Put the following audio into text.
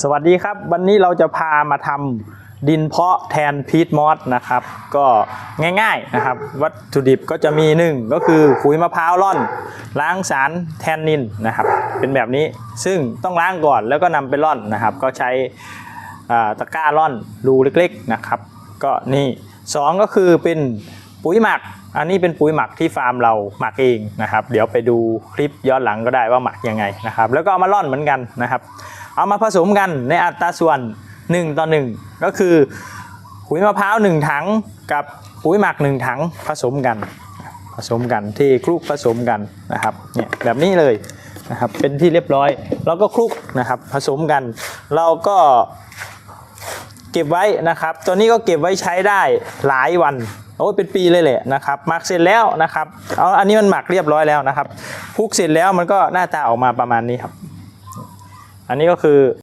สวัสดีครับ วันนี้เราจะพามาทำดินเพาะแทนพีทมอสนะครับ ก็ง่ายๆนะครับ วัตถุดิบก็จะมีหนึ่งก็คือขุยมะพร้าวร่อน ล้างสารแทนนินนะครับ เป็นแบบนี้ซึ่งต้องล้างก่อนแล้วก็นำไปร่อนนะครับ ก็ใช้ตะกร้าร่อนรูเล็กๆนะครับ ก็นี่สองก็คือเป็นปุ๋ยหมัก อันนี้เป็นปุ๋ยหมักที่ฟาร์มเราหมักเองนะครับ เดี๋ยวไปดูคลิปย้อนหลังก็ได้ว่าหมักยังไงนะครับ แล้วก็เอามาร่อนเหมือนกันนะครับ เอามาผสมกันในอัตราส่วน 1 ต่อ 1 ก็คือปุ๋ยมะพร้าว1ถังกับปุ๋ยหมัก 1 ถังผสมกัน ผสมกันที่คลุกผสมกันนะครับเนี่ยแบบนี้เลยนะครับเป็นที่เรียบร้อยเราก็คลุกนะครับผสมกัน เราก็เก็บไว้นะครับ ตัวนี้ก็เก็บไว้ใช้ได้หลายวันโอ้เป็นปีเลยแหละนะครับหมักเสร็จแล้วนะครับเอาอันนี้มันหมักเรียบร้อยแล้วนะครับคลุกเสร็จแล้วมันก็หน้าตาออกมาประมาณนี้ครับ อันนี้ก็คือ